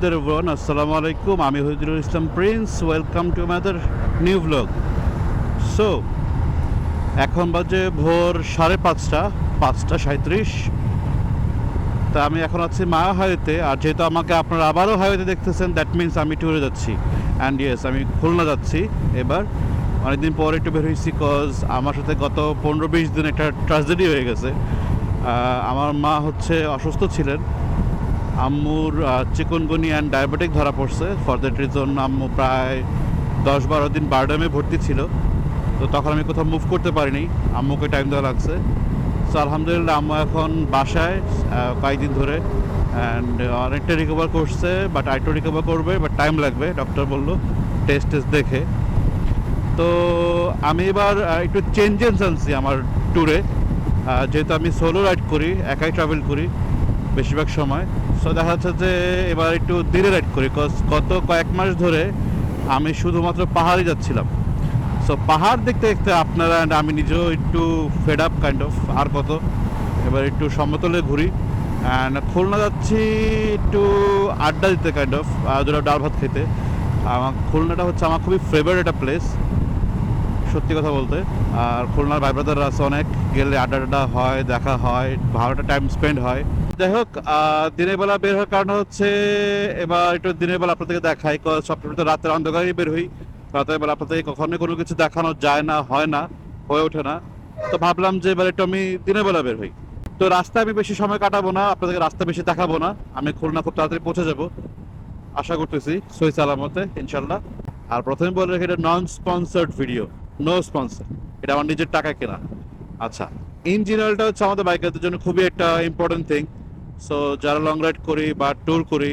দের everyone, আসসালামু আলাইকুম। আমি Hoidul Islam Prince, welcome to mother new blog. So, এখন বাজে ভোর সাড়ে পাঁচটা পাঁচটা সাঁত্রিশ তা আমি এখন আছি মায়া হাইওয়েতে, আর যেহেতু আমাকে আপনারা আবারও হাইওয়েতে দেখতেছেন দ্যাট মিন্স আমি ট্যুরে যাচ্ছি। অ্যান্ড ইয়েস আমি খুলনা যাচ্ছি এবার। অনেকদিন পরে একটু বের হয়েছি কজ আমার সাথে গত পনেরো বিশ দিন একটা ট্রাজেডি হয়ে গেছে। আমার মা হচ্ছে অসুস্থ ছিলেন। আম্মুর চিকনগুনি অ্যান্ড ডায়াবেটিক ধরা পড়ছে। ফর দ্যাট রিজন আম্মু প্রায় দশ বারো দিন বারডামে ভর্তি ছিল। তো তখন আমি কোথাও মুভ করতে পারিনি। আম্মুকে টাইম দেওয়া লাগছে। সো আলহামদুলিল্লাহ আম্মু এখন বাসায় কয়েকদিন ধরে। অ্যান্ড অনেকটা রিকভার করছে বাট আরেকটু রিকভার করবে বাট টাইম লাগবে ডক্টর বলল। টেস্ট টেস্ট দেখে। তো আমি এবার একটু চেঞ্জেস আনছি আমার ট্যুরে যেহেতু আমি সোলো রাইড করি, একাই ট্রাভেল করি, বেশিরভাগ সময়। সো দেখা যাচ্ছে যে এবার একটু ধীরে রাইড করি গত কয়েক মাস ধরে আমি শুধুমাত্র পাহাড়ে যাচ্ছিলাম। সো পাহাড় দেখতে দেখতে আপনারা আমি নিজেও একটু ফেড আপ কাইন্ড অফ আর কত। এবার একটু সমতলে ঘুরি অ্যান্ড খুলনা যাচ্ছি একটু আড্ডা দিতে কাইন্ড অফ দুটো ডাল ভাত খেতে। আমার খুলনাটা হচ্ছে আমার খুবই ফেভারিট একটা প্লেস সত্যি কথা বলতে, আর খুলনার ভাই ব্রাদাররা আছে অনেক, গেলে আড্ডা আড্ডা হয়, দেখা হয়, ভালোটা টাইম স্পেন্ড হয়। যাই হোক দিনের বেলা বের হওয়ার কারণ হচ্ছে, এবার একটু দিনের বেলা আপনাদেরকে দেখাই সবসময় তো রাতের অন্ধকারেই বের হই। রাতের বেলা আপনাদেরকে কখনোই কোনো কিছু দেখানো যায় না, হয় না, হয়ে ওঠে না। তো ভাবলাম যে এবার একটু আমি দিনের বেলা বের হই। তো রাস্তায় আমি বেশি সময় কাটাবো না, আপনাদেরকে রাস্তা বেশি দেখাবো না। আমি খুলনা খুব তাড়াতাড়ি পৌঁছে যাব। আশা করতেছি সই সালামতে ইনশাল্লাহ আর প্রথমে বলে রাখি, এটা non sponsored video no sponsor এটা আমার নিজের টাকা কেনা। আচ্ছা ইঞ্জিন অয়েলটা হচ্ছে আমাদের বাইকারদের জন্য খুবই একটা ইম্পর্টেন্ট থিং সো যারা লং রাইড করি বা ট্যুর করি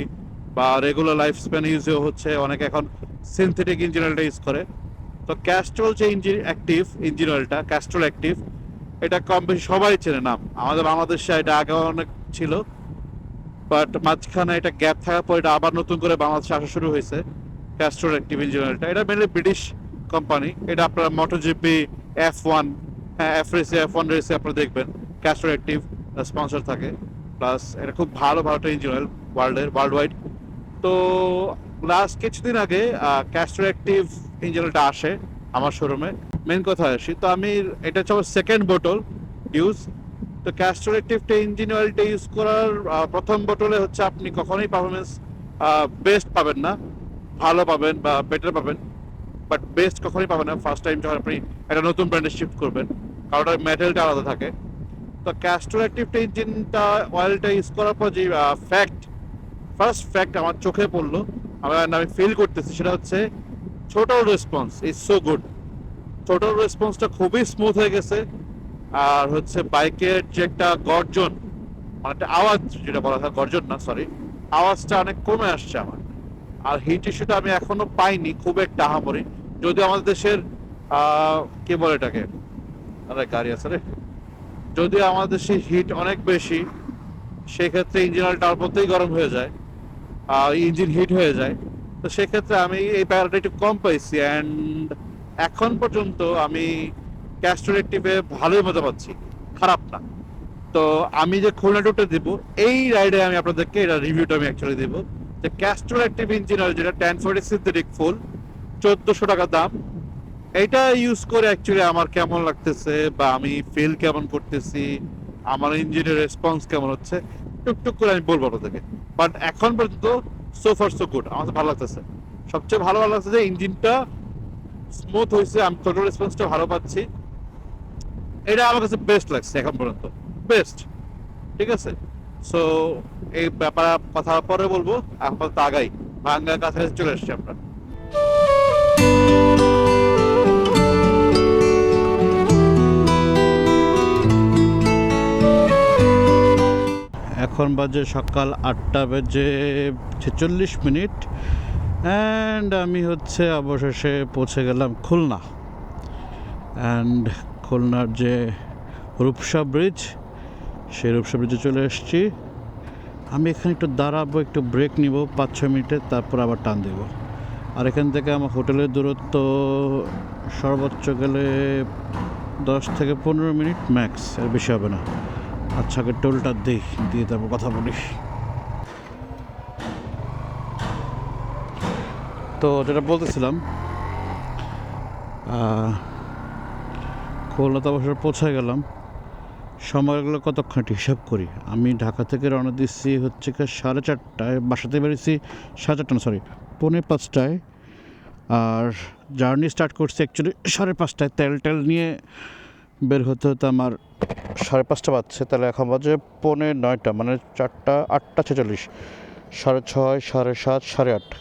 বা রেগুলার লাইফ স্প্যান ইউজ হচ্ছে, অনেকে এখন সিনথেটিক ইঞ্জিন অয়েলটা ইউজ করে। তো ক্যাস্ট্রল যে ইঞ্জিন অ্যাক্টিভ ইঞ্জিন অয়েলটা ক্যাস্ট্রল অ্যাক্টিভ এটা কম বেশি সবাই চেনে নাম আমাদের বাংলাদেশে এটা আগে অনেক ছিল বাট মাঝখানে এটা গ্যাপ থাকার পর এটা আবার নতুন করে বাংলাদেশে আসা শুরু হয়েছে ক্যাস্ট্রল অ্যাক্টিভ ইঞ্জিন অয়েলটা এটা মেনলি ব্রিটিশ কোম্পানি এটা আপনারা মোটোজিপি এফ ওয়ান হ্যাঁ এফ রেসে এফ ওয়ান রেসে আপনারা দেখবেন। ক্যাস্ট্রল অ্যাক্টিভ স্পন্সর থাকে। প্লাস এটা খুব ভালো ভালো একটা ইঞ্জিন অয়েল ওয়ার্ল্ডের ওয়ার্ল্ড ওয়াইড তো লাস্ট কিছুদিন আগে ক্যাস্ট্রো অ্যাক্টিভ ইঞ্জিনটা আসে আমার শোরুমে মেন কথা আসি, তো আমি, এটা হচ্ছে আমার সেকেন্ড বোটল ইউজ তো ক্যাস্ট্রো অ্যাক্টিভটা ইঞ্জিন অয়েলটা ইউজ করার প্রথম বোটলে হচ্ছে আপনি কখনোই পারফরমেন্স বেস্ট পাবেন না। ভালো পাবেন বা বেটার পাবেন। বাট বেস্ট কখনোই পাবেন না। ফার্স্ট টাইম যখন আপনি একটা নতুন ব্র্যান্ডে শিফট করবেন কারণ ওটার মেটেরিয়ালটা আলাদা থাকে। তো ক্যাস্ট্রো অ্যাক্টিভটা ইঞ্জিনটা অয়েলটা ইউজ করার পর যে ফ্যাক্ট ফার্স্ট ফ্যাক্ট আমার চোখে পড়ল, আমার আমি ফিল করতেছি, সেটা হচ্ছে total response is so good total রেসপন্সটা খুবই স্মুথ হয়ে গেছে। আর হচ্ছে বাইকের যে একটা গর্জন মানে একটা আওয়াজ, যেটা বলা হয় গর্জন না সরি আওয়াজটা অনেক কমে আসছে আমার। আর হিট ইস্যুটা আমি এখনও পাইনি, খুব একটা আহামরি যদিও আমাদের দেশের কি বলে এটাকে? গাড়ি আছে রে। যদিও আমাদের দেশে হিট অনেক বেশি, সেক্ষেত্রে ইঞ্জিন অল্প মধ্যেই গরম হয়ে যায় আর ইঞ্জিন হিট হয়ে যায়। তো সেক্ষেত্রে আমি এই প্যারাটা একটু কম পাইছি অ্যান্ড এখন পর্যন্ত আমি ক্যাস্টর অ্যাক্টিভে ভালোই মজা পাচ্ছি, খারাপ না। তো আমি যে খুলনা টুরটা দিব, এই রাইডে আমি আপনাদেরকে এটা রিভিউটা আমি অ্যাকচুয়ালি দিব, যে ক্যাস্টর অ্যাক্টিভ ইঞ্জিন অয়েল যেটা টেন ফোর্টি সিনথেটিক ফুল চোদ্দোশো টাকা দাম। এটা ইউজ করে অ্যাকচুয়ালি আমার কেমন লাগতেছে বা আমি ফিল কেমন করতেছি, আমার ইঞ্জিনের রেসপন্স কেমন হচ্ছে টুকটুক করে আমি বলব আপনাদেরকে। বাট এখন পর্যন্ত সো ফার সো গুড আমার ভালো লাগতেছে। সবচেয়ে ভালো ভালো লাগছে যে ইঞ্জিনটা স্মুথ হয়েছে, আমি টোটাল রেসপন্সটা ভালো পাচ্ছি। এটা আমার কাছে বেস্ট লাগছে এখন পর্যন্ত বেস্ট ঠিক আছে? সো এই ব্যাপার কথা পরে বলব, আপাতত আগাই, ভাঙ্গার কাছাকাছি চলে এসছি আমরা। এখন বাজে সকাল আটটা বেজে ছেচল্লিশ মিনিট। অ্যান্ড আমি হচ্ছে অবশেষে পৌঁছে গেলাম খুলনা। অ্যান্ড খুলনার যে রূপসা ব্রিজ সেই রূপসা ব্রিজে চলে এসেছি। আমি এখানে একটু দাঁড়াবো, একটু ব্রেক নিব পাঁচ ছ মিনিটে, তারপর আবার টান দেবো। আর এখান থেকে আমার হোটেলের দূরত্ব সর্বোচ্চ গেলে দশ থেকে পনেরো মিনিট ম্যাক্স এর বেশি হবে না। আচ্ছা টোলটা দিই দিয়ে তারপর কথা বলি। তো যেটা বলতেছিলাম আহ, খুলনা তো অবসর পৌঁছে গেলাম। সময়গুলো কতক্ষণ হিসাব করি? আমি ঢাকা থেকে রওনা দিচ্ছি হচ্ছে কি সাড়ে চারটায় বাসাতে বেরিয়েছি সাড়ে চারটা সরি পৌনে পাঁচটায়। আর জার্নি স্টার্ট করছি অ্যাকচুয়ালি সাড়ে পাঁচটায় তেল টেল নিয়ে বের হতে হতে আমার সাড়ে পাঁচটা বাজছে, তাহলে এখন বাজে পৌনে নয়টা মানে চারটা, আটটা ছেচল্লিশ। সাড়ে ছয়, সাড়ে সাত, সাড়ে আট।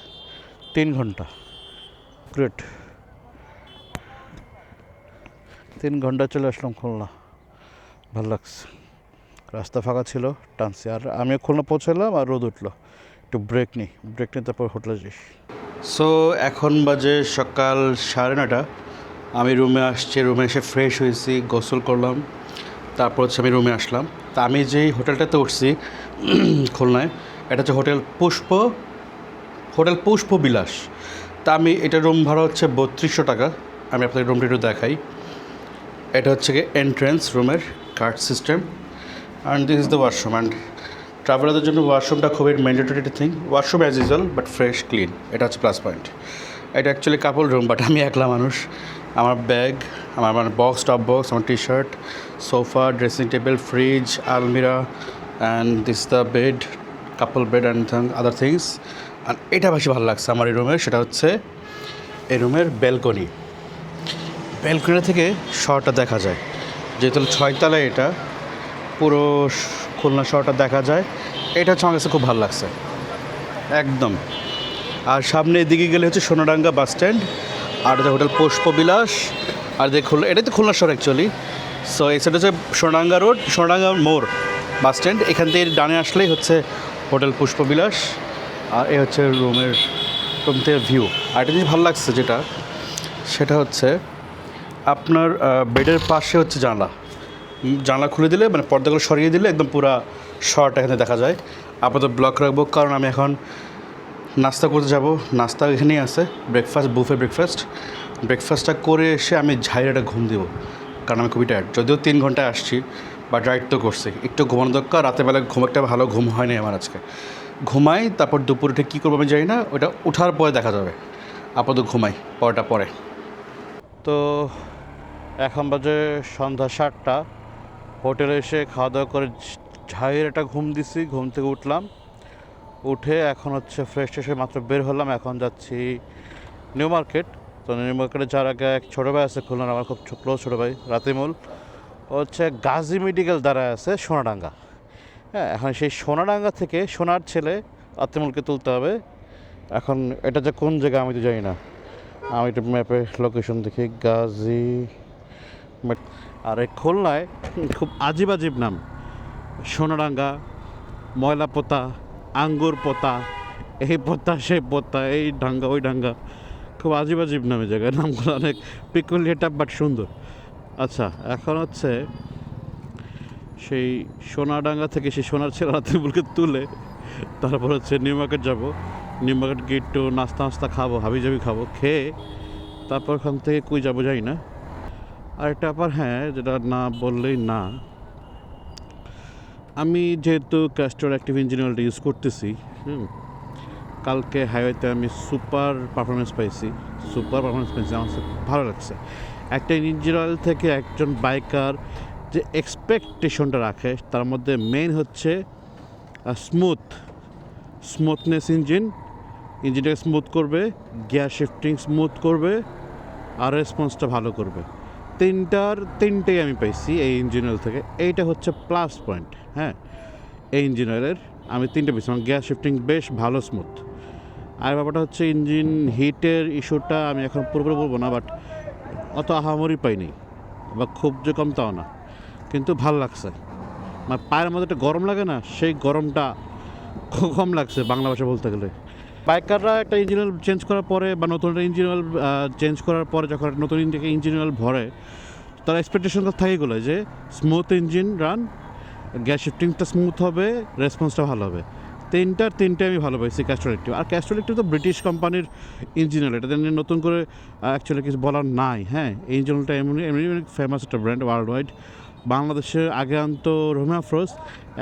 তিন ঘণ্টা। গ্রেট তিন ঘণ্টা চলে আসলাম খুলনা। ভালো লাগছে। রাস্তা ফাঁকা ছিল, টানছি। আর আমি খুলনা পৌঁছালাম আর রোদ উঠল। একটু ব্রেক নিই ব্রেক নিয়ে তারপর হোটেলে যাই। সো এখন বাজে সকাল সাড়ে নটা আমি রুমে আসছি, রুমে এসে ফ্রেশ হয়েছি, গোসল করলাম, তারপর হচ্ছে আমি রুমে আসলাম। তা আমি যেই হোটেলটাতে উঠছি, খুলনায়, এটা হচ্ছে হোটেল পুষ্প হোটেল পুষ্প বিলাস তা আমি এটা রুম ভাড়া হচ্ছে বত্রিশশো টাকা, আমি আপনাদের রুমটা একটু দেখাই। এটা হচ্ছে গিয়ে এন্ট্রেন্স রুমের card system and this is the washroom and ট্রাভেলারদের জন্য ওয়াশরুমটা খুবই mandatory thing washroom as usual but fresh clean এটা হচ্ছে প্লাস পয়েন্ট এটা অ্যাকচুয়ালি কাপল রুম বাট আমি একলা মানুষ। আমার ব্যাগ, আমার মানে বক্স টপ বক্স আমার T shirt sofa dressing table fridge আলমিরা and this the bed couple bed and other things আর এটা বেশি ভালো লাগছে আমার এই রুমের সেটা হচ্ছে এই রুমের ব্যালকনি ব্যালকনি থেকে শহরটা দেখা যায়। যেহেতু ছয়তলায় এটা, পুরো খুলনা শহরটা দেখা যায়। এটা হচ্ছে আমার খুব ভালো লাগছে। একদম। আর সামনে এদিকে গেলে হচ্ছে সোনাডাঙ্গা বাস স্ট্যান্ড আর এটা হোটেল পুষ্পবিলাস। আর দেখে খুলনা এটাই তো খুলনা শহর অ্যাকচুয়ালি সো এই সাইড হচ্ছে সোনাঙ্গা রোড সোনাডাঙ্গা মোড় বাস স্ট্যান্ড এখান থেকে ডানে আসলেই হচ্ছে হোটেল পুষ্পবিলাস। আর এ হচ্ছে রুমের, রুম থেকে ভিউ আর একটা জিনিস ভালো লাগছে যেটা, সেটা হচ্ছে আপনার বেডের পাশে হচ্ছে জানলা। জানলা খুলে দিলে মানে পর্দাগুলো সরিয়ে দিলে একদম পুরা শহরটা এখানে দেখা যায়। আপাতত ব্লক রাখব, কারণ আমি এখন নাস্তা করতে যাব। নাস্তা এখানেই আছে। ব্রেকফাস্ট বুফে ব্রেকফাস্ট ব্রেকফাস্টটা করে এসে আমি ঝাইরাটা ঘুম দেবো। কারণ আমি খুবই টায়ার্ড যদিও তিন ঘন্টায় আসছি বাট রাইড তো করছি। একটু ঘুমানো দরকার। রাতের বেলা ঘুম একটা ভালো ঘুম হয়নি আমার আজকে। ঘুমাই, তারপর দুপুরে উঠে কী করব আমি জানি না। ওটা ওঠার পরে দেখা যাবে। আপাতত ঘুমাই, পরটা পরে। তো এখন বাজে সন্ধ্যা সাতটা। হোটেলে এসে খাওয়া দাওয়া করে ঝাইয়ের একটা ঘুম দিছি। ঘুম থেকে উঠলাম। উঠে এখন হচ্ছে ফ্রেশ এসে মাত্র বের হলাম। এখন যাচ্ছি নিউ মার্কেট। তো নিউ মার্কেটে যাওয়ার আগে এক ছোটো ভাই আছে খুলনার, আমার খুব ক্লোজ ছোটো ভাই, রাতিমুল। ও হচ্ছে গাজী মেডিকেল দ্বারা আছে সোনাডাঙ্গা। হ্যাঁ এখন সেই সোনাডাঙ্গা থেকে সোনার ছেলে রাতিমুলকে তুলতে হবে। এখন এটা যে কোন জায়গা আমি তো জানি না। আমি একটু ম্যাপে লোকেশন দেখি, গাজী আর এই খুলনায় খুব আজিব আজিব নাম। সোনাডাঙ্গা ময়লা পোতা আঙ্গুর পোতা, এই পোতা, সেই পোতা, এই ডাঙ্গা ওই ডাঙ্গা খুব আজিব আজিব নামে জায়গায় নামগুলো অনেক পিকুলিয়েটার বাট সুন্দর। আচ্ছা এখন হচ্ছে সেই সোনাডাঙ্গা থেকে সেই সোনার ছেলে রাতিবুলকে তুলে তারপর হচ্ছে নিউ মার্কেট যাব। নিউ মার্কেট গিয়ে একটু নাস্তা নাস্তা খাব হাবি জাবি খাব, খেয়ে তারপর ওখান থেকে কুই যাব যাই না। আর একটা ব্যাপার হ্যাঁ যেটা না বললেই না। আমি যেহেতু ক্যাস্টর অ্যাক্টিভ ইঞ্জিনিয়ারটা ইউজ করতেছি, হুম, কালকে হাইওয়েতে আমি সুপার পারফরমেন্স পাইছি সুপার পারফরমেন্স পাইছি, আমার ভালো লাগছে। একটা ইঞ্জিন অয়েল থেকে একজন বাইকার যে এক্সপেকটেশনটা রাখে, তার মধ্যে মেইন হচ্ছে স্মুথ স্মুথনেস ইঞ্জিন ইঞ্জিনটাকে স্মুথ করবে গিয়ার শিফটিং স্মুথ করবে, আর রেসপন্সটা ভালো করবে। তিনটার তিনটেই আমি পাইছি এই ইঞ্জিন অয়েল থেকে। এইটা হচ্ছে প্লাস পয়েন্ট হ্যাঁ? এই ইঞ্জিন অয়েলের আমি তিনটে পেয়েছি আমার গ্যাস শিফটিং বেশ ভালো স্মুথ আর ব্যাপারটা হচ্ছে ইঞ্জিন হিটের ইস্যুটা আমি এখন পুরোপুরি বলব না বাট অত আহামরি পাইনি। বা খুব যে কম তাও না, কিন্তু ভালো লাগছে। মানে পায়ের মধ্যে একটা গরম লাগে না, সেই গরমটা খুব কম লাগছে বাংলা ভাষা বলতে গেলে। বাইকাররা একটা ইঞ্জিন অয়েল চেঞ্জ করার পরে বা নতুন একটা ইঞ্জিন অয়েল চেঞ্জ করার পরে যখন নতুন ইঞ্জিন অয়েল ভরে, তার এক্সপেকটেশন থাকে এগুলো যে স্মুথ ইঞ্জিন রান গ্যাস শিফটিংটা স্মুথ হবে রেসপন্সটা ভালো হবে। তিনটার তিনটে আমি ভালো পাইছি ইলেকট্রিক আর ইলেকট্রিক তো ব্রিটিশ কোম্পানির ইঞ্জিন অয়েল এটা নিয়ে নতুন করে অ্যাকচুয়ালি কিছু বলার নাই হ্যাঁ? ইঞ্জিন অয়েলটা এমনি এমনি ফেমাস একটা ব্র্যান্ড ওয়ার্ল্ড ওয়াইড বাংলাদেশে আগে আনতো রোমিয়া ফ্রোজ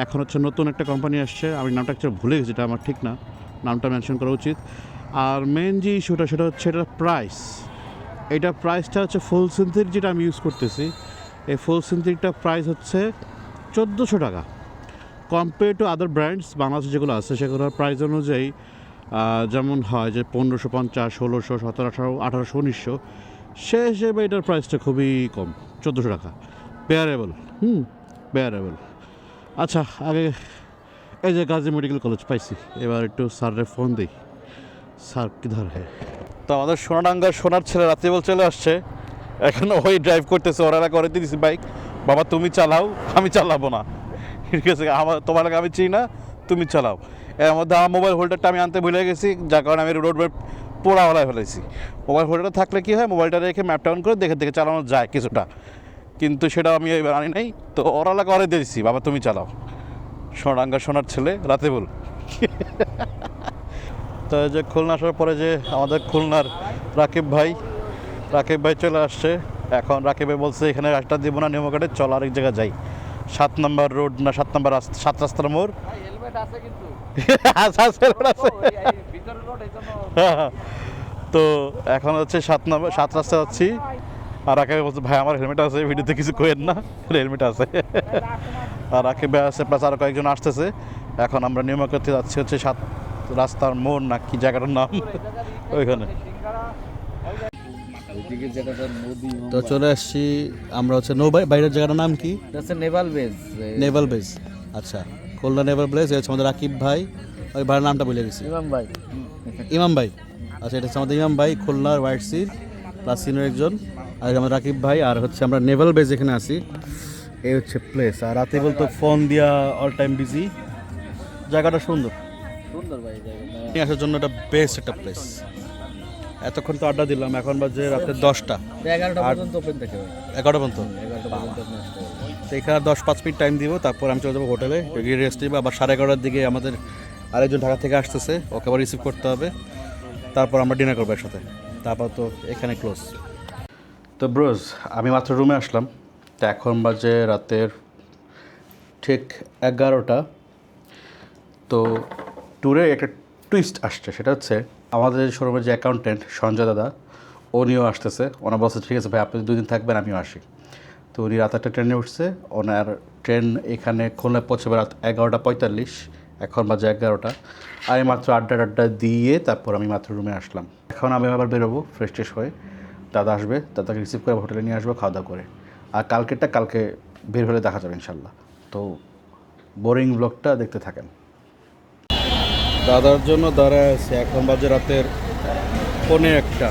এখন হচ্ছে নতুন একটা কোম্পানি আসছে। আমি নামটা অ্যাকচুয়ালি ভুলে গেছি, এটা আমার ঠিক না। নামটা মেনশন করা উচিত। আর মেন যে ইস্যুটা সেটা হচ্ছে এটার প্রাইস এটা প্রাইসটা হচ্ছে ফুল সিনথেটিক যেটা আমি ইউজ করতেছি। এই ফুল সিনথেটিকটা প্রাইস হচ্ছে চোদ্দোশো টাকা। কম্পেয়ার টু আদার ব্র্যান্ডস বাংলাদেশে যেগুলো আছে, সেগুলোর প্রাইস অনুযায়ী যেমন হয় যে পনেরোশো পঞ্চাশ, ষোলোশো সতেরো আঠারো, আঠারোশো, উনিশশো, সে হিসেবে এটার প্রাইসটা খুবই কম, চোদ্দোশো টাকা। বেয়ারেবল হুম বেয়ারেবল আচ্ছা আগে এই যে গাজী মেডিকেল কলেজ, পাইছি। এবার একটু স্যারের ফোন দিই। স্যার, কি ধরে তো আমাদের সোনাডাঙ্গার সোনার ছেলে রাত্রিবেল চলে আসছে। এখন ওই ড্রাইভ করতেছে, ওরা করে দিয়েছি বাইক বাবা, তুমি চালাও, আমি চালাবো না। ঠিক আছে, আমার, তোমার আমি চিনি না, তুমি চালাও। এর মধ্যে আমার মোবাইল হোল্ডারটা আমি আনতে ভুলে গেছি, যার কারণে আমি রোড পোড়া হলায় ফেলেছি। মোবাইল হোল্ডারটা থাকলে কি হয় মোবাইলটা রেখে ম্যাপটা অন করে দেখে দেখে চালানো যায় কিছুটা। কিন্তু সেটা আমি আনি নাই। তো ওরা করে দিয়েছি, বাবা, তুমি চালাও। সোনাডাঙ্গা সোনার ছেলে রাতে বল তো যে খুলনা আসার পরে যে আমাদের খুলনার রাকিব ভাই রাকিব ভাই চলে আসছে। এখন রাকিব ভাই বলছে এখানে রাস্তা দিব না নিয়মকাটে চল আরেক জায়গায় যাই। সাত নম্বর রোড না সাত নম্বর সাত রাস্তার মোড়। তো এখন হচ্ছে সাত নম্বর সাত রাস্তা যাচ্ছি। আর রাকিব বলছে ভাই আমার হেলমেট আছে ভিডিওতে কিছু কোয়েন না হেলমেট আছে। রাকিব ভাই আছে প্লাস আরও কয়েকজন আসতেছে। এখন আমরা নিয়মকাতে যাচ্ছি হচ্ছে সাত রাস্তার মোড় না কি জায়গাটার নাম? ওইখানে। তো চলে আসছি আমরা হচ্ছে নৌবাই বাইরের জায়গাটার নাম কি? নেভাল বেজ। নেভাল বেস আচ্ছা খুলনা নেভাল বেস হচ্ছে আমাদের রাকিব ভাই। ওই ভাইয়ের নামটা বলে গেছি। ইমাম ভাই। ইমাম ভাই। আচ্ছা এটা হচ্ছে আমাদের ইমাম ভাই খুলনার হোয়াইট সির প্লাস সিনিয়র একজন। আর আমাদের রাকিব ভাই আর হচ্ছে আমরা নেভাল বেস এখানে আছি। এই হচ্ছে প্লেস আর রাতে বলতো ফোন দিয়া অল টাইম বিজি জায়গাটা সুন্দর। সুন্দর ভাই আসার জন্য এটা বেস্ট একটা প্লেস এতক্ষণ তো আড্ডা দিলাম এখন বাজে রাতে দশটা। এগারোটা পর্যন্ত ওপেন থাকে এগারোটা পর্যন্ত? এখানে দশ পাঁচ মিনিট টাইম দিব তারপর আমি চলে যাব হোটেলে গিয়ে রেস্ট নিবো। আবার সাড়ে এগারোটার দিকে আমাদের আরেকজন ঢাকা থেকে আসতেছে ওকে আবার রিসিভ করতে হবে। তারপর আমরা ডিনার করব একসাথে। তারপর তো এখানে ক্লোজ তো ব্রোজ আমি মাত্র রুমে আসলাম। তো এখন বাজে রাতের ঠিক এগারোটা। তো ট্যুরে একটা টুইস্ট আসছে, সেটা হচ্ছে আমাদের শোরুমের যে অ্যাকাউন্টেন্ট সঞ্জয় দাদা, উনিও আসতেছে। ওনার বলছে ঠিক আছে ভাই, আপনি দুই দিন থাকবেন, আমিও আসি। তো উনি রাত একটা ট্রেনে উঠছে। ওনার ট্রেন এখানে খুলনায় পৌঁছবে রাত এগারোটা পঁয়তাল্লিশ। এখন বাজে এগারোটা। আমি মাত্র আড্ডা আড্ডা দিয়ে তারপর আমি মাত্র রুমে আসলাম। এখন আমি আবার বেরোবো ফ্রেশ ট্রেশ হয়ে। দাদা আসবে, দাদাকে রিসিভ করে হোটেলে নিয়ে আসব খাওয়া দাওয়া করে। আর কালকেরটা কালকে বের হলে দেখা যাবে ইনশাল্লাহ। তো বোরিং ব্লগটা দেখতে থাকেন। দাদার জন্য দাঁড়ায় আছে এখন বাজে রাতের পনে একটা।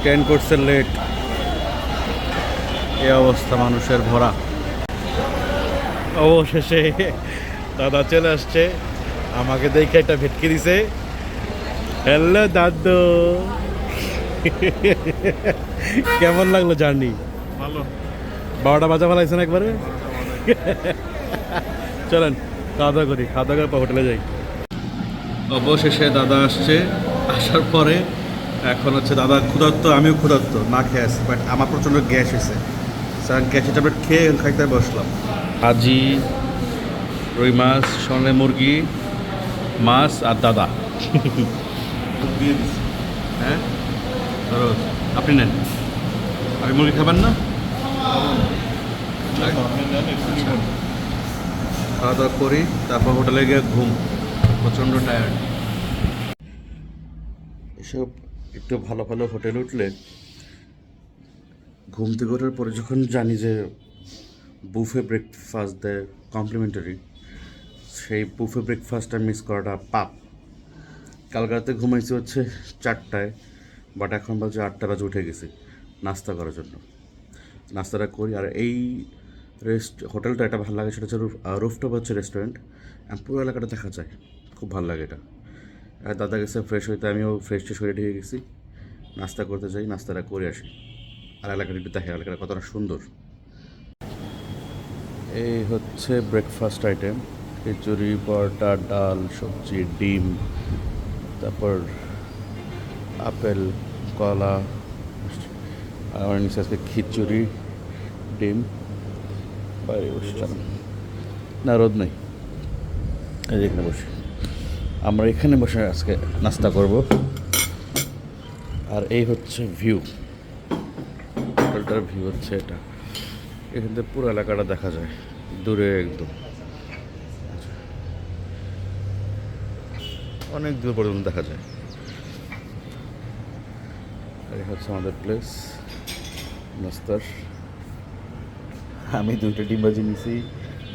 ট্রেন করছে লেট এ অবস্থা, মানুষের ভরা। অবশেষে দাদা চলে আসছে, আমাকে দেখে একটা ভেটকে দিছে। হ্যালো দাদু। কেমন লাগল জার্নি? ভালো। বারোটা বাজা ফেলাইছেন একবারে? চলেন খাওয়া দাওয়া করি খাওয়া দাওয়া করে হোটেলে যাই। অবশেষে দাদা আসছে আসার পরে এখন হচ্ছে দাদা ক্ষুধার্ত আমিও ক্ষুধার্ত না খেয়ে আসছি বাট আমার প্রচণ্ড গ্যাস হয়েছে। স্যার গ্যাসের ট্যাবলেট খেয়ে খাইতে বসলাম। হাজি রুই মাছ সঙ্গে মুরগি মাছ আর দাদা। হ্যাঁ? আপনি নেন। আপনি মুরগি খাবেন না? খাওয়া দাওয়া করি, তারপর হোটেলে গিয়ে ঘুম। প্রচণ্ড টায়ার্ড এসব একটু ভালো ভালো হোটেলে উঠলে ঘুম থেকে ওঠার পরে যখন জানি যে বুফে ব্রেকফাস্ট দেয় কমপ্লিমেন্টারি সেই বুফে ব্রেকফাস্টটা মিস করাটা পাপ। কাল রাতে ঘুমাইছি হচ্ছে চারটায় বাট এখন বাজে আটটা বাজে উঠে গেছি, নাস্তা করার জন্য। নাস্তাটা করি। আর এই রেস্ট হোটেলটা এটা ভালো লাগে, সেটা হচ্ছে রুফ রুফটপ হচ্ছে রেস্টুরেন্ট। পুরো এলাকাটা দেখা যায়। খুব ভালো লাগে এটা। আর দাদা গেছে ফ্রেশ হইতে, আমিও ফ্রেশ ট্রেশ হয়ে ঢেকে গেছি। নাস্তা করতে যাই, নাস্তাটা করে আসি। আর এলাকাটা একটু দেখে, এলাকাটা কতটা সুন্দর। এই হচ্ছে ব্রেকফাস্ট আইটেম খিচুড়ি, পরোটা, ডাল, সবজি, ডিম, তারপর আপেল, কলা। আমার নিচে আজকে খিচুড়ি, ডিম। বাইরে চালান না, রোদ নেই। এখানে বসে। আমরা এখানে বসে আজকে নাস্তা করব। আর এই হচ্ছে ভিউ। হোটেলটার ভিউ হচ্ছে এটা। এখান থেকে পুরো এলাকাটা দেখা যায়। দূরে একদম। অনেক দূর পর্যন্ত দেখা যায়। এই হচ্ছে আমাদের প্লেস নাস্তার আমি দুইটা ডিম ভাজি নিছি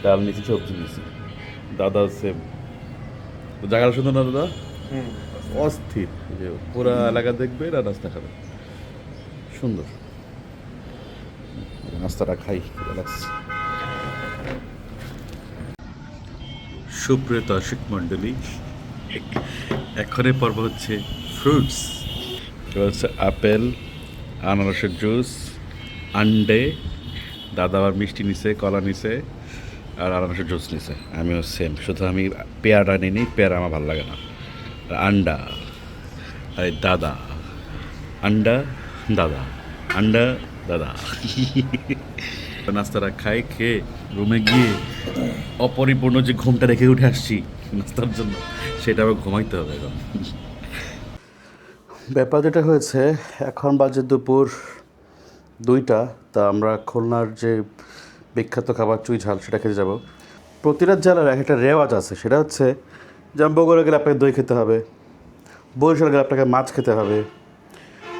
ডাল নিছি সবজি নিছি। দাদা সেম তো জায়গাটা সুন্দর না দাদা? অস্থির। যে পুরা এলাকা দেখবে আর নাস্তা খাবে। সুন্দর। নাস্তাটা খাই রিল্যাক্স সুপ্রিয় দর্শক মণ্ডলী এখনের পর্ব হচ্ছে ফ্রুটস হচ্ছে আপেল আনারসের জুস আন্ডে দাদা আবার মিষ্টি নিছে, কলা নিছে, আর আনারসের জুস নিছে। আমিও সেম শুধু আমি পেয়ারা নিই পেয়ারা আমার ভালো লাগে না। আর আন্ডা, আর দাদা, আন্ডা দাদা আন্ডা, দাদা। নাস্তাটা খাই, খেয়ে রুমে গিয়ে অপরিপূর্ণ যে ঘুমটা রেখে উঠে আসছি নাস্তার জন্য, সেটা আবার ঘুমাইতে হবে এখন। ব্যাপার যেটা হয়েছে, এখন বাজে দুপুর দুইটা, তা আমরা খুলনার যে বিখ্যাত খাবার চুই ঝাল সেটা খেতে যাব। প্রতিটা জেলার এক একটা রেওয়াজ আছে, সেটা হচ্ছে যেমন বগুড়া গেলে আপনাকে দই খেতে হবে, বরিশাল গেলে আপনাকে মাছ খেতে হবে,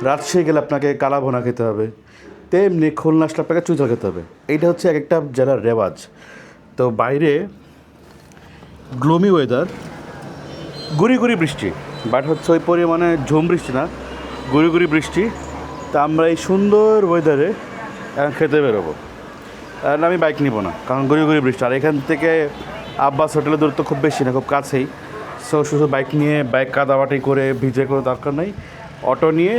রাজশাহী গেলে আপনাকে কালা ভোনা খেতে হবে, তেমনি খুলনা আসলে আপনাকে চুই ঝাল খেতে হবে। এইটা হচ্ছে এক একটা জেলার রেওয়াজ। তো বাইরে গ্লোমি ওয়েদার, গুড়ি গুড়ি বৃষ্টি, বাট হচ্ছে ওই পরিমাণে ঝুম বৃষ্টি না, গুড়ি গুড়ি বৃষ্টি তা আমরা এই সুন্দর ওয়েদারে এখন খেতে বেরোবো। আর আমি বাইক নিব না, কারণ গুড়ি গুড়ি বৃষ্টি। আর এখান থেকে আব্বাস হোটেলের দূরত্ব খুব বেশি না, খুব কাছেই। সো শুধু বাইক নিয়ে বাইক কাদাবাটি করে, ভিজে করে দরকার নেই। অটো নিয়ে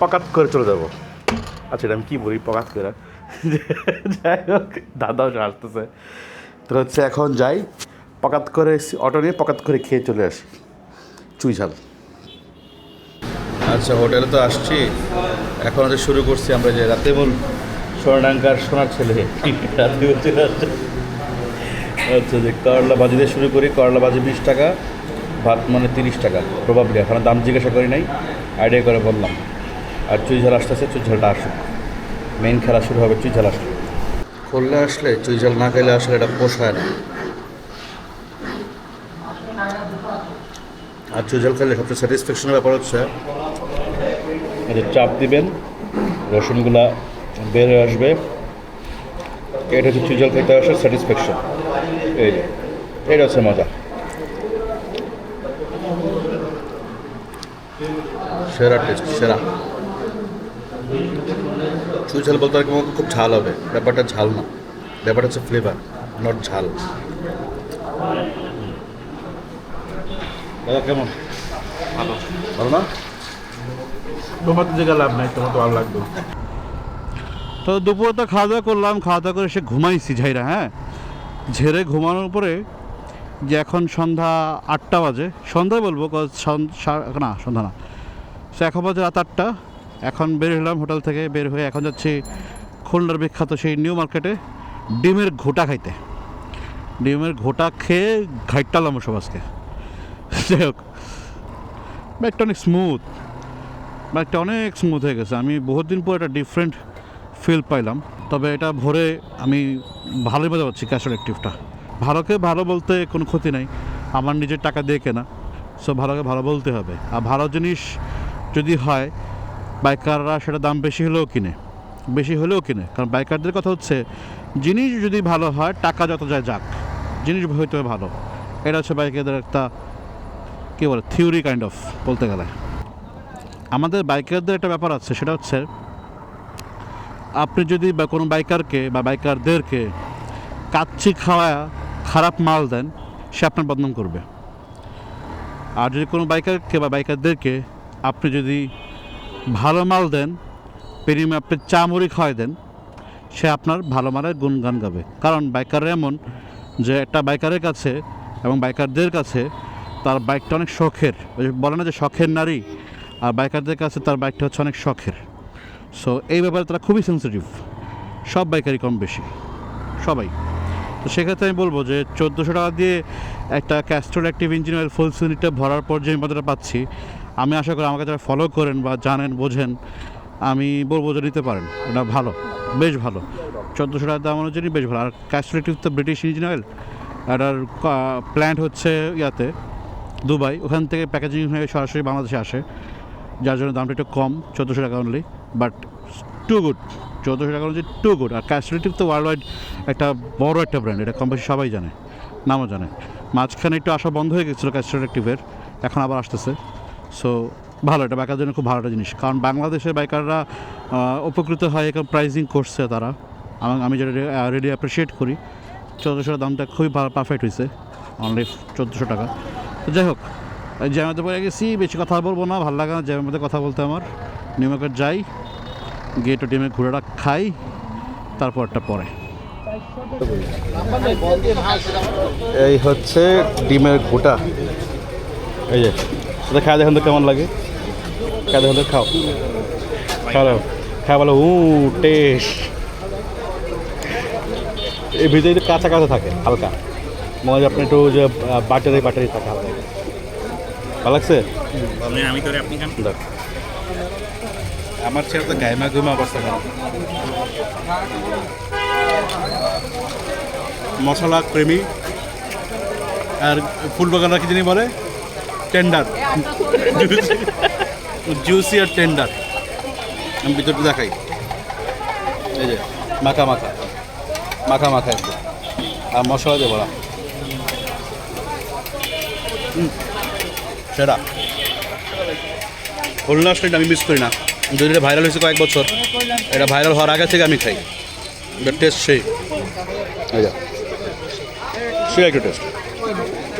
পকাত করে চলে যাব। আচ্ছা এটা আমি কী বলি? পকাত করে? যাই হোক দাদাও আসতেছে। তো হচ্ছে এখন যাই, পকাত করে অটো নিয়ে পকাত করে খেয়ে চলে আসি। চুই ঝাল। আচ্ছা হোটেলে তো আসছি। এখন হচ্ছে শুরু করছি আমরা যে রাতে বল সোনাডাঙ্কার সোনার ছেলে। আচ্ছা যে করলা বাজি দিয়ে শুরু করি করলা বাজি বিশ টাকা, ভাত মানে তিরিশ টাকা প্রবাবলি এখন দাম জিজ্ঞাসা করি নাই আইডিয়া করে বললাম। আর চুই ঝাল আসতেছে চুই ঝালটা আসুক। মেইন খেলা শুরু হবে চুই ঝাল আসলে খুললে আসলে চুই ঝাল না খেলে আসলে এটা পোষায় না। আর চুই ঝাল খেলে সবচেয়ে স্যাটিসফ্যাকশনের ব্যাপার হচ্ছে এই যে চাপ দিবেন রসুনগুলা বের হয়ে আসবে। এটা হচ্ছে চুই ঝাল খেতে আসে স্যাটিসফ্যাকশন এই যে এটা হচ্ছে মজা। সেরা টেস্ট সেরা। চুই ঝাল বলতে আর কি খুব ঝাল হবে। ব্যাপারটা ঝাল না। ব্যাপারটা হচ্ছে ফ্লেভার নট ঝাল। দাদা কেমন? ভালো। ভালো না? তো তো দুপুরে তো খাওয়া দাওয়া করলাম, খাওয়া দাওয়া করে সে ঘুমাইছি ঝাইরা হ্যাঁ? ঝেড়ে ঘুমানোর পরে যে এখন সন্ধ্যা আটটা বাজে, সন্ধ্যায় বলব না, সন্ধ্যা না। সে এখন বাজে রাত আটটা, এখন বের হলাম হোটেল থেকে, বের হয়ে এখন যাচ্ছি খুলনার বিখ্যাত সেই নিউ মার্কেটে ডিমের ঘোটা খাইতে। ডিমের ঘোটা খেয়ে ঘাইটালাম সব আজকে। যাই হোক অনেক স্মুথ বাইকটা অনেক স্মুথ হয়ে গেছে। আমি বহুত দিন পর একটা ডিফারেন্ট ফিল পাইলাম। তবে এটা ভরে আমি ভালোই মজা পাচ্ছি ক্যাশর অ্যাক্টিভটা ভালোকে ভালো বলতে কোনো ক্ষতি নাই। আমার নিজের টাকা দিয়ে কেনা। সো ভালোকে ভালো বলতে হবে। আর ভালো জিনিস যদি হয় বাইকাররা সেটা দাম বেশি হলেও কিনে। বেশি হলেও কিনে। কারণ বাইকারদের কথা হচ্ছে, জিনিস যদি ভালো হয়, টাকা যত যায় যাক। জিনিস হইতে হবে ভালো। এটা হচ্ছে বাইকারদের একটা, কী বলে থিওরি কাইন্ড অফ বলতে গেলে। আমাদের বাইকারদের একটা ব্যাপার আছে, সেটা হচ্ছে আপনি যদি বা কোনো বাইকারকে বা বাইকারদেরকে কাচ্চি খাওয়া খারাপ মাল দেন, সে আপনার বদনাম করবে। আর যদি কোনো বাইকারকে বা বাইকারদেরকে আপনি যদি ভালো মাল দেন পেরিমে আপনি চা মুড়ি খাওয়াই দেন, সে আপনার ভালো মালের গুণগান গাবে। কারণ বাইকাররা এমন যে একটা বাইকারের কাছে এবং বাইকারদের কাছে তার বাইকটা অনেক শখের। বলে না যে শখের নারী আর বাইকারদের কাছে তার বাইকটা হচ্ছে অনেক শখের। সো এই ব্যাপারে তারা খুবই সেন্সিটিভ সব বাইকারই কম বেশি। সবাই। তো সেক্ষেত্রে আমি বলব যে চোদ্দোশো টাকা দিয়ে একটা Castrol active engine oil full cylinder ভরার পর যে মাত্রাটা পাচ্ছি, আমি আশা করি আমাকে যারা ফলো করেন বা জানেন, বোঝেন, আমি বলব যে নিতে পারেন। এটা ভালো। বেশ ভালো। চোদ্দোশো টাকা দাম অনুযায়ী বেশ ভালো। আর ক্যাস্ট্রোল অ্যাক্টিভ তো ব্রিটিশ ইঞ্জিন অয়েল এটার প্ল্যান্ট হচ্ছে ইয়াতে, দুবাই। ওখান থেকে প্যাকেজিং হয়ে সরাসরি বাংলাদেশে আসে। যার জন্য দামটা একটু কম, চোদ্দোশো টাকা অনলি বাট টু গুড চোদ্দোশো টাকা অনুযায়ী টু গুড আর ক্যাস্ট্রেটিভ তো ওয়ার্ল্ড ওয়াইড একটা বড় একটা ব্র্যান্ড এটা কম বেশি সবাই জানে, নামও জানে। মাঝখানে একটু আসা বন্ধ হয়ে গেছিল ক্যাস্ট্রেটিভের এখন আবার আসতেছে। সো ভালো, এটা বাইকার জন্য খুব ভালো একটা জিনিস। কারণ বাংলাদেশের বাইকাররা উপকৃত হয় এখন প্রাইজিং করছে তারা। আমি আমি যেটা রেডি অ্যাপ্রিসিয়েট করি। চোদ্দোশো দামটা খুবই ভালো পারফেক্ট হয়েছে অনলি চোদ্দোশো টাকা। যাই হোক জ্যামেতে পড়ে গেছি বেশি কথা বলব না, ভালো লাগে না জ্যামের মধ্যে কথা বলতে আমার। নিউ মার্কেট যাই, গিয়ে একটু ডিমের ঘোড়াটা খাই, তারপরটা পরে। এই হচ্ছে ডিমের গোটা এই যে, এটা খাওয়া দেখুন তো কেমন লাগে। খাওয়া দেখুন তো খাও। খাও খাওয়া বলো উ টেস্ট। এই ভিতরে একটু কাঁচা কাঁচা থাকে, হালকা। মনে হয় আপনি একটু যে বাটারি বাটারি থাকে, হালকা। ভালো লাগছে? আমি করে আপনি খান দেখ আমার ছেলে তো গাইমা গুমা অবস্থা মশলা ক্রেমি আর ফুল বাগানরা কি জানি বলে? টেন্ডার জুসি আর টেন্ডার আমি ভিতরটা দেখাই এই যে মাখা মাখা। মাখা মাখা একটু আর মশলা দিয়ে বলা। হুম, সেরা খুলনা স্ট্রিট আমি মিস করি না। যদি এটা ভাইরাল হয়েছে কয়েক বছর। এটা ভাইরাল হওয়ার আগে থেকে আমি খাই। এটা টেস্ট সেই। সে একটা টেস্ট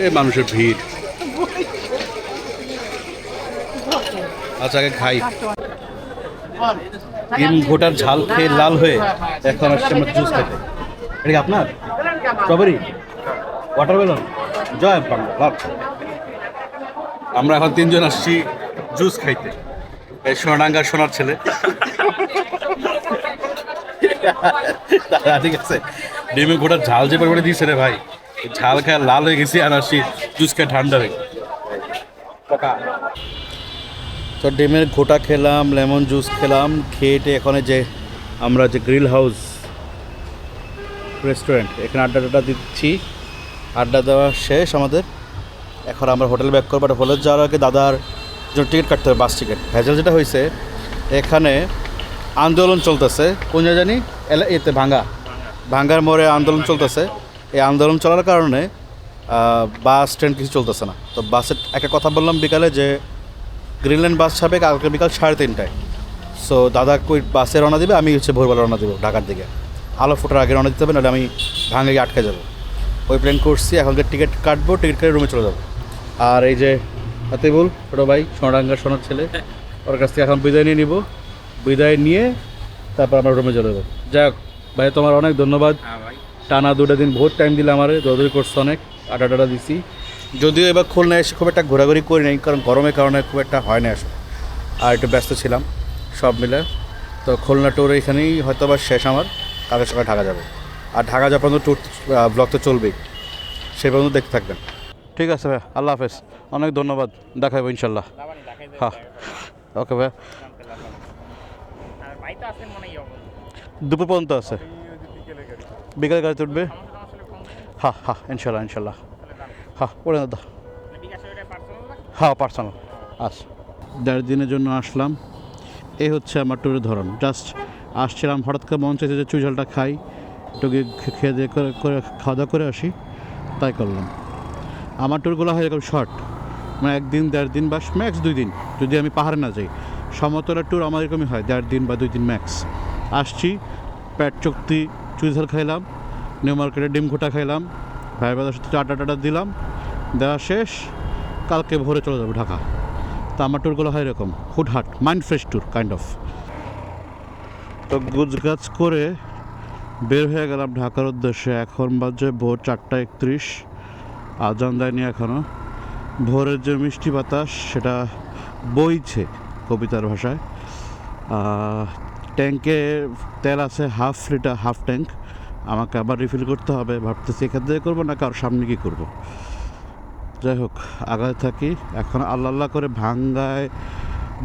এই মানুষের ভিড়। আচ্ছা আগে খাই। ডিম ঘোটার ঝাল খেয়ে লাল হয়ে এখন আসছে আমরা জুস খাইতে এটা কি আপনার? স্ট্রবেরি ওয়াটারমেলন জয় বাংলা। আমরা এখন তিনজন আসছি জুস খাইতে। এই সোনাঙ্গার সোনার ছেলে। ঠিক আছে। ডিমে গোটা ঝাল যে পরিমাণে দিয়েছে রে ভাই ঝাল খায় লাল হয়ে গেছি আর আসছি জুস খায় ঠান্ডা হয়ে। তো ডিমের ঘোটা খেলাম লেমন জুস খেলাম খেয়েটে এখানে যে আমরা যে গ্রিল হাউস রেস্টুরেন্ট এখানে আড্ডা টাড্ডা দিচ্ছি। আড্ডা দেওয়া শেষ আমাদের। এখন আমরা হোটেল ব্যাক করব হোটেলে যাওয়ার আগে দাদার জন্য টিকিট কাটতে হবে, বাস টিকিট। ভেজাল যেটা হয়েছে, এখানে আন্দোলন চলতেছে। কোন জানি? এলা- এতে ভাঙ্গা। ভাঙ্গার মোড়ে আন্দোলন চলতেছে। এই আন্দোলন চলার কারণে বাস, ট্রেন কিছু চলতেছে না। তো বাসের একটা কথা বললাম বিকালে যে গ্রিনল্যান্ড বাস ছাড়বে কালকে বিকাল সাড়ে তিনটায়। সো দাদা কই বাসে রওনা দিবে, আমি হচ্ছে ভোরবেলা রওনা দেবো ঢাকার দিকে। আলো ফোটার আগে রওনা দিতে হবে, নাহলে আমি ভাঙ্গে গিয়ে আটকে যাব। ওই প্ল্যান করছি এখনকার টিকিট কাটবো, টিকিট কেটে রুমে চলে যাব। আর এই যে হাতিবুল ছোটো ভাই সোনাডাঙ্গার সোনার ছেলে ওর কাছ থেকে এখন বিদায় নিয়ে নিব। বিদায় নিয়ে তারপর আমরা রুমে চলে যাব। যাই হোক ভাই তোমার অনেক ধন্যবাদ। হ্যাঁ ভাই। টানা দুটো দিন বহুত টাইম দিলে আমার দৌড়দৌড়ি করছে অনেক আটা টাটা দিছি। যদিও এবার খুলনা এসে খুব একটা ঘোরাঘুরি করি নাই কারণ গরমের কারণে খুব একটা হয় না আসলে। আর একটু ব্যস্ত ছিলাম সব মিলে। তো খুলনা ট্যুর এখানেই হয়তো আবার শেষ আমার কালকে সকালে ঢাকা যাবে। আর ঢাকা যাওয়ার পর্যন্ত ট্যুর ব্লগ তো চলবেই। সেই পর্যন্ত দেখতে থাকবেন। ঠিক আছে ভাই, আল্লাহ হাফেজ। অনেক ধন্যবাদ দেখাবো ইনশাল্লাহ। হ্যাঁ ওকে ভাই। দুপুর পর্যন্ত আছে। বিকেলে গাড়িতে উঠবে? হ্যাঁ হ্যাঁ ইনশাল্লাহ ইনশাল্লাহ। হ্যাঁ ওরে দাদা হ্যাঁ পার্সোনাল আচ্ছা। দেড় দিনের জন্য আসলাম। এই হচ্ছে আমার ট্যুরের ধরন। জাস্ট আসছিলাম, হঠাৎ করে মন চাইছে যে চুইঝালটা খাই। একটু খেয়ে দিয়ে করে খাওয়া দাওয়া করে আসি। তাই করলাম। আমার ট্যুরগুলো হয় এরকম শর্ট মানে একদিন দেড় দিন বা ম্যাক্স দুই দিন, যদি আমি পাহাড়ে না যাই। সমতলের ট্যুর আমার এরকমই হয়, দেড় দিন বা দুই দিন ম্যাক্স আসছি প্যাট চুক্তি চুইঝাল খাইলাম নিউ মার্কেটে ডিম ঘোটা খাইলাম, ভাই বাজার সাথে চাটা টাটা দিলাম, দেওয়া শেষ, কালকে ভোরে চলে যাব ঢাকা। তা আমার ট্যুরগুলো হয় এরকম, হুটহাট mind fresh tour kind of তো গুজগাছ করে বের হয়ে গেলাম ঢাকার উদ্দেশ্যে, এখন বাজে ভোর চারটা একত্রিশ। আজান দেয়নি এখনও ভোরের যে মিষ্টি বাতাস, সেটা বইছে কবিতার ভাষায়। ট্যাঙ্কে তেল আছে হাফ লিটার, হাফ ট্যাঙ্ক আমাকে আবার রিফিল করতে হবে। ভাবতেছি এখান থেকে করব না কারোর সামনে কী করব? যাই হোক, আগায় থাকি। এখন আল্লাহ আল্লাহ করে ভাঙ্গায়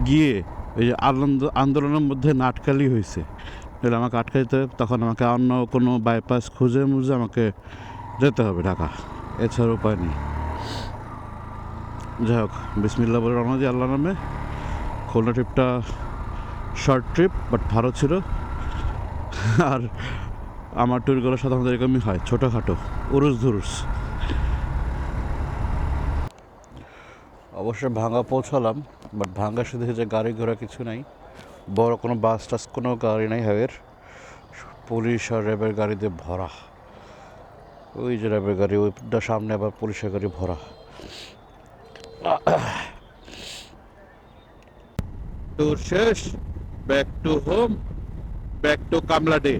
গিয়ে ওই যে আন্দোলনের মধ্যে নাটকালি হয়েছে তাহলে আমাকে আটকে যেতে হবে। তখন আমাকে অন্য কোনো বাইপাস খুঁজে মুজে আমাকে যেতে হবে ঢাকা। এছাড়া উপায় নেই যাই হোক বিসমিল্লা বলে রওনা দিই আল্লাহ নামে। খুলনা ট্রিপটা শর্ট ট্রিপ বাট ভালো ছিল। আর আমার ট্যুরগুলো সাধারণত এরকমই হয়, ছোটোখাটো, উরুস ধুরুস। অবশ্য ভাঙ্গা পৌঁছালাম বাট ভাঙ্গা শুধু যে গাড়ি ঘোড়া কিছু নাই, বড় কোনো বাস টাস কোনো গাড়ি নাই হাইয়ের পুলিশ আর র্যাবের গাড়িতে ভরা। ওই যে গাড়ি ওইটা সামনে আবার পুলিশের গাড়ি ভরা। ট্যুর শেষ back to home back to কামলা ডে।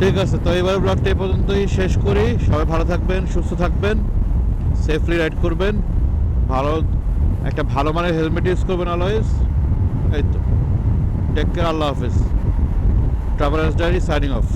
ঠিক আছে, তো এবার ব্লগটা এই পর্যন্তই শেষ করি। সবাই ভালো থাকবেন, সুস্থ থাকবেন সেফলি রাইড করবেন। ভালো, একটা ভালো মানের হেলমেট ইউজ করবেন অলওয়েজ এই তো। টেক কেয়ার আল্লাহ হাফিজ। Travellers diary signing off